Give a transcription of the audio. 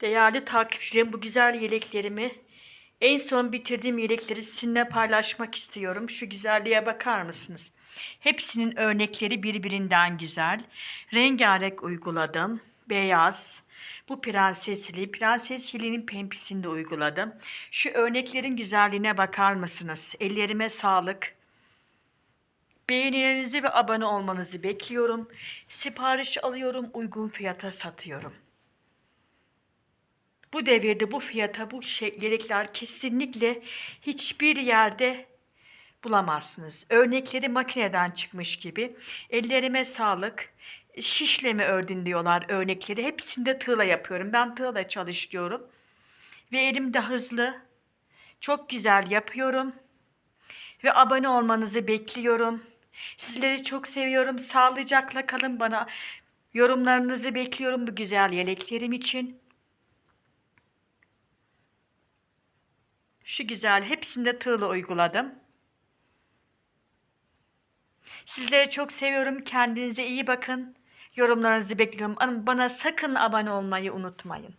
Değerli takipçilerim bu güzel yeleklerimi en son bitirdiğim yelekleri sizinle paylaşmak istiyorum. Şu güzelliğe bakar mısınız? Hepsinin örnekleri birbirinden güzel. Rengarenk uyguladım. Beyaz. Bu prensesli. Prensesliğinin pempisini de uyguladım. Şu örneklerin güzelliğine bakar mısınız? Ellerime sağlık. Beğenilerinizi ve abone olmanızı bekliyorum. Sipariş alıyorum, uygun fiyata satıyorum. Bu devirde bu fiyata bu yelekler kesinlikle hiçbir yerde bulamazsınız. Örnekleri makineden çıkmış gibi. Ellerime sağlık. Şişle mi ördün diyorlar örnekleri. Hepsinde tığla yapıyorum. Ben tığla çalışıyorum. Ve elim de hızlı. Çok güzel yapıyorum. Ve abone olmanızı bekliyorum. Sizleri çok seviyorum. Sağlıcakla kalın bana. Yorumlarınızı bekliyorum bu güzel yeleklerim için. Şu güzel hepsinde tığla uyguladım. Sizleri çok seviyorum. Kendinize iyi bakın. Yorumlarınızı bekliyorum. Bana sakın abone olmayı unutmayın.